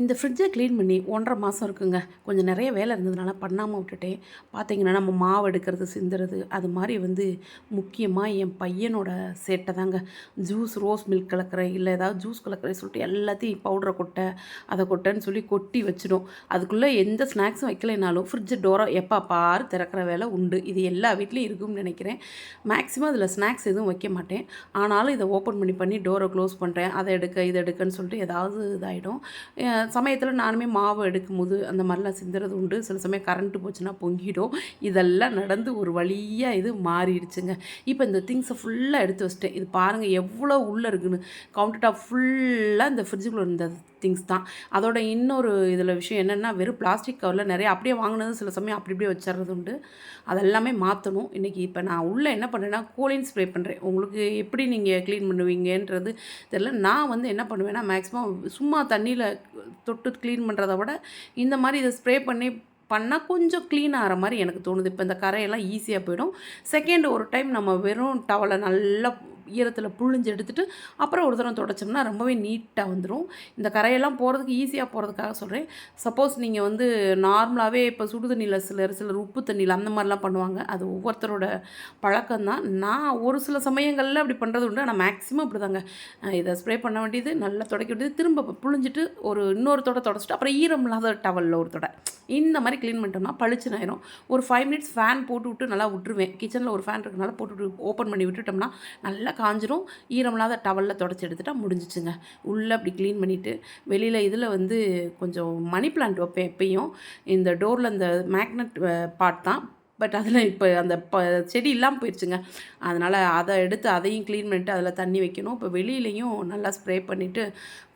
இந்த ஃப்ரிட்ஜை க்ளீன் பண்ணி ஒன்றரை மாதம் இருக்குங்க. கொஞ்சம் நிறைய வேலை இருந்ததுனால பண்ணாமல் விட்டுட்டேன். பார்த்தீங்கன்னா நம்ம மாவு எடுக்கிறது சிந்துறது அது மாதிரி வந்து முக்கியமாக என் பையனோட சேட்டை தாங்க. ஜூஸ் ரோஸ் மில்க் கலக்கிறேன் இல்லை ஏதாவது ஜூஸ் கலக்கிறேன் சொல்லிட்டு எல்லாத்தையும் பவுடரை கொட்டை அதை கொட்டைன்னு சொல்லி கொட்டி வச்சிடும். அதுக்குள்ளே எந்த ஸ்நாக்ஸும் வைக்கலைனாலும் ஃப்ரிட்ஜு டோரை எப்போ பாரு திறக்கிற வேலை உண்டு. இது எல்லா வீட்லேயும் இருக்கும்னு நினைக்கிறேன். மேக்ஸிமம் அதில் ஸ்நாக்ஸ் எதுவும் வைக்க மாட்டேன். ஆனாலும் இதை ஓப்பன் பண்ணி பண்ணி டோரை க்ளோஸ் பண்ணுறேன் அதை எடுக்க இதை எடுக்கன்னு சொல்லிட்டு ஏதாவது இதாகிடும் சமயத்தில் நானுமே மாவு எடுக்கும்போது அந்த மாதிரிலாம் சிந்துறது உண்டு. சில சமயம் கரண்ட்டு போச்சுன்னா பொங்கிடும். இதெல்லாம் நடந்து ஒரு வழியாக இது மாறிடுச்சுங்க. இப்போ இந்த திங்ஸை ஃபுல்லாக எடுத்து வச்சிட்டேன். இது பாருங்கள் எவ்வளோ உள்ளே இருக்குன்னு. கவுண்டர் டாப் ஃபுல்லாக இந்த ஃப்ரிட்ஜுக்குள்ளே இருந்த திங்ஸ் தான். அதோட இன்னொரு இதில் விஷயம் என்னென்னா வெறும் பிளாஸ்டிக் கவரில் நிறைய அப்படியே வாங்கினது சில சமயம் அப்படி அப்படியே வச்சிடுறது உண்டு. அதெல்லாமே மாற்றணும் இன்றைக்கி இப்போ நான் உள்ளே என்ன பண்ணுறேன்னா கூலிங் ஸ்ப்ரே பண்ணுறேன் உங்களுக்கு எப்படி நீங்கள் க்ளீன் பண்ணுவீங்கன்றது தெரியல. நான் வந்து என்ன பண்ணுவேன்னா மேக்ஸிமம் சும்மா தண்ணியில் தொட்டு க்ளீன் பண்ணுறத விட இந்த மாதிரி இதை ஸ்ப்ரே பண்ணி பண்ணால் கொஞ்சம் க்ளீன் ஆகிற மாதிரி எனக்கு தோணுது. இப்போ இந்த கரையெல்லாம் ஈஸியாக போயிடும். செகண்ட் ஒரு டைம் நம்ம வெறும் டவலை நல்லா ஈரத்தில் புழிஞ்சு எடுத்துகிட்டு அப்புறம் ஒரு தடவை தொடச்சோம்னா ரொம்பவே நீட்டாக வந்துடும் இந்த கரையெல்லாம் போகிறதுக்கு ஈஸியாக போகிறதுக்காக சொல்கிறேன் சப்போஸ் நீங்கள் வந்து நார்மலாகவே இப்போ சுடு தண்ணியில் சிலர் சிலர் உப்பு தண்ணியில் அந்த மாதிரிலாம் பண்ணுவாங்க. அது ஒவ்வொருத்தரோட பழக்கம்தான். நான் ஒரு சில சமயங்களில் அப்படி பண்ணுறது உண்டு. ஆனால் மேக்ஸிமம் அப்படி தாங்க இதை ஸ்ப்ரே பண்ண வேண்டியது நல்லா துடைக்க வேண்டியது திரும்ப புழிஞ்சிட்டு ஒரு இன்னொரு தொட தொடச்சிட்டு அப்புறம் ஈரம் இல்லாத டவலில் ஒரு தொடை இந்த மாதிரி க்ளீன் பண்ணிட்டோம்னா பளிச்சுன்னு ஆயிரும். ஒரு ஃபைவ் மினிட்ஸ் ஃபேன் போட்டு விட்டு நல்லா விட்டுருவேன். கிச்சனில் ஒரு ஃபேன் இருக்கனால போட்டு விட்டு ஓப்பன் பண்ணி விட்டுட்டோம்னா நல்லா காஞ்சிரும். ஈரமில்லாத டவலில் தொடச்சி எடுத்துட்டால் முடிஞ்சிச்சுங்க. உள்ளே அப்படி க்ளீன் பண்ணிவிட்டு வெளியில் இதில் வந்து கொஞ்சம் மணி பிளான்ட் வைப்பேன் எப்பயும். இந்த டோரில் இந்த மேக்னெட் பார்ட் தான். பட் அதில் இப்போ அந்த ப செடி இல்லாமல் போயிடுச்சுங்க அதனால் அதை எடுத்து அதையும் க்ளீன் பண்ணிவிட்டு அதில் தண்ணி வைக்கணும். இப்போ வெளியிலையும் நல்லா ஸ்ப்ரே பண்ணிவிட்டு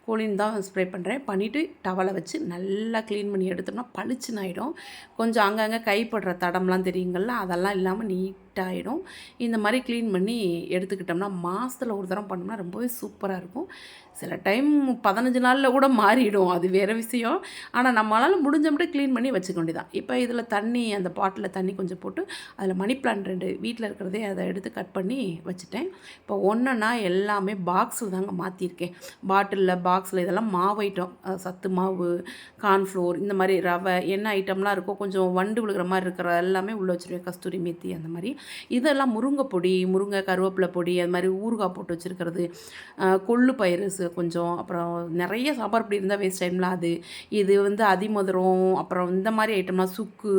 கூலின் தான் ஸ்ப்ரே பண்ணுறேன் பண்ணிவிட்டு டவலை வச்சு நல்லா க்ளீன் பண்ணி எடுத்தோம்னா பளிச்சுன்னு ஆகிடும் கொஞ்சம் அங்கங்கே கைப்படுற தடம்லாம் தெரியுங்கள்ல அதெல்லாம் இல்லாமல் நீட்டாகிடும் இந்த மாதிரி க்ளீன் பண்ணி எடுத்துக்கிட்டோம்னா மாதத்தில் ஒரு தரம் பண்ணோம்னா ரொம்பவே சூப்பராக இருக்கும். சில டைம் பதினஞ்சு நாளில் கூட மாறிடும் அது வேறு விஷயம். ஆனால் நம்மளால் முடிஞ்ச மட்டும் க்ளீன் பண்ணி வச்சுக்க வேண்டியதான் இப்போ இதில் தண்ணி அந்த பாட்டில் தண்ணி கொஞ்சம் போட்டு அதில் மணி பிளான்ட் ரெண்டு வீட்டில் இருக்கிறதே அதை எடுத்து கட் பண்ணி வச்சுட்டேன். இப்போ ஒன்றுனா எல்லாமே பாக்ஸில் தாங்க மாற்றிருக்கேன் பாட்டிலில் பாக்ஸில் இதெல்லாம் மாவு ஐட்டம் சத்து மாவு கார்ன்ஃப்ளோர் இந்த மாதிரி ரவை என்ன ஐட்டம்லாம் இருக்கோ கொஞ்சம் வண்டு விழுகிற மாதிரி இருக்கிற எல்லாமே உள்ளே வச்சுருவேன். கஸ்தூரி மேத்தி அந்த மாதிரி. இதெல்லாம் முருங்கை பொடி முருங்கை கருவேப்பிலை பொடி அது மாதிரி ஊறுகாய் போட்டு வச்சுருக்கிறது. கொள்ளு பயிறு கொஞ்சம் அப்புறம் நிறைய சாப்பாடு இப்படி இருந்தால் வேஸ்ட் டைமில் அது. இது வந்து அதிமதுரம் அப்புறம் இந்த மாதிரி ஐட்டம்லாம் சுக்கு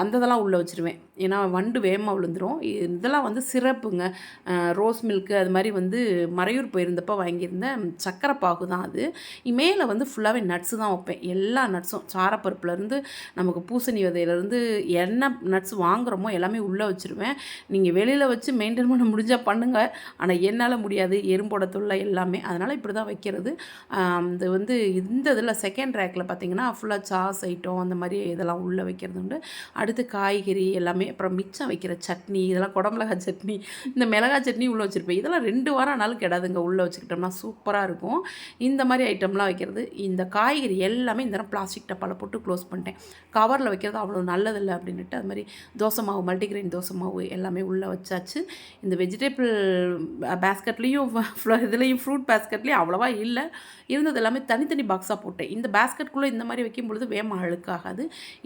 அந்த இதெல்லாம் உள்ளே வச்சுருவேன். ஏன்னா வண்டு வேகமாக விழுந்துடும் இதெல்லாம் வந்து சிறப்புங்க ரோஸ் மில்க்கு அது மாதிரி வந்து மறையூர் போயிருந்தப்போ வாங்கியிருந்தேன் சக்கரை பாகு தான் அது. மேலே வந்து ஃபுல்லாகவே நட்ஸு தான் வைப்பேன். எல்லா நட்ஸும் சாரப்பருப்புலேருந்து நமக்கு பூசணி விதையிலேருந்து என்ன நட்ஸ் வாங்குகிறோமோ எல்லாமே உள்ளே வச்சுருவேன். நீங்கள் வெளியில் வச்சு மெயின்டைன் பண்ண முடிஞ்சால் பண்ணுங்கள் ஆனால் என்னால் முடியாது. எறும்போட தொல்லை எல்லாமே. அதனால் இப்படி தான் வைக்கிறது. இது வந்து இந்த இதில் செகண்ட் ரேக்கில் பார்த்தீங்கன்னா ஃபுல்லாக சாஸ் ஐட்டம் அந்த மாதிரி இதெல்லாம் உள்ளே வைக்கிறது உண்டு. அடுத்து காய்கறி எல்லாமே. அப்புறம் மிச்சம் வைக்கிற சட்னி இதெல்லாம் குடமிளகாய் சட்னி இந்த மிளகாய் சட்னி உள்ளே வச்சுருப்பேன். இதெல்லாம் ரெண்டு வாரம் ஆனாலும் கிடாதுங்க. உள்ளே வச்சுக்கிட்டோம்னா சூப்பராக இருக்கும். இந்த மாதிரி ஐட்டம்லாம் வைக்கிறது. இந்த காய்கறி எல்லாமே இந்த நேரம் பிளாஸ்டிக் டப்பாவில் போட்டு க்ளோஸ் பண்ணிட்டேன். கவரில் வைக்கிறது அவ்வளோ நல்லதில்லை அப்படின்ட்டு அது மாதிரி தோசை மாவு மல்டிகிரெயின் தோசை மாவு எல்லாமே உள்ளே வச்சாச்சு. இந்த வெஜிடபிள் பேஸ்கட்லேயும் இதுலேயும் ஃப்ரூட் பேஸ்கட்லேயும் அவ்வளோவா இல்லை. இருந்தது எல்லாமே தனித்தனி பாக்ஸாக போட்டேன். இந்த பேஸ்கெட்குள்ளே இந்த மாதிரி வைக்கும் பொழுது வேகமாக அழுக்காகாது.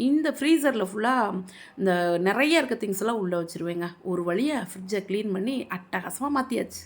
இந்த ஃப்ரீசரில் ஃபுல்லாக இந்த நிறைய இருக்க திங்ஸ் எல்லாம் உள்ளே வச்சுருவேங்க. ஒரு வழியாக ஃப்ரிட்ஜை க்ளீன் பண்ணி அட்டகாசமாக மாற்றியாச்சு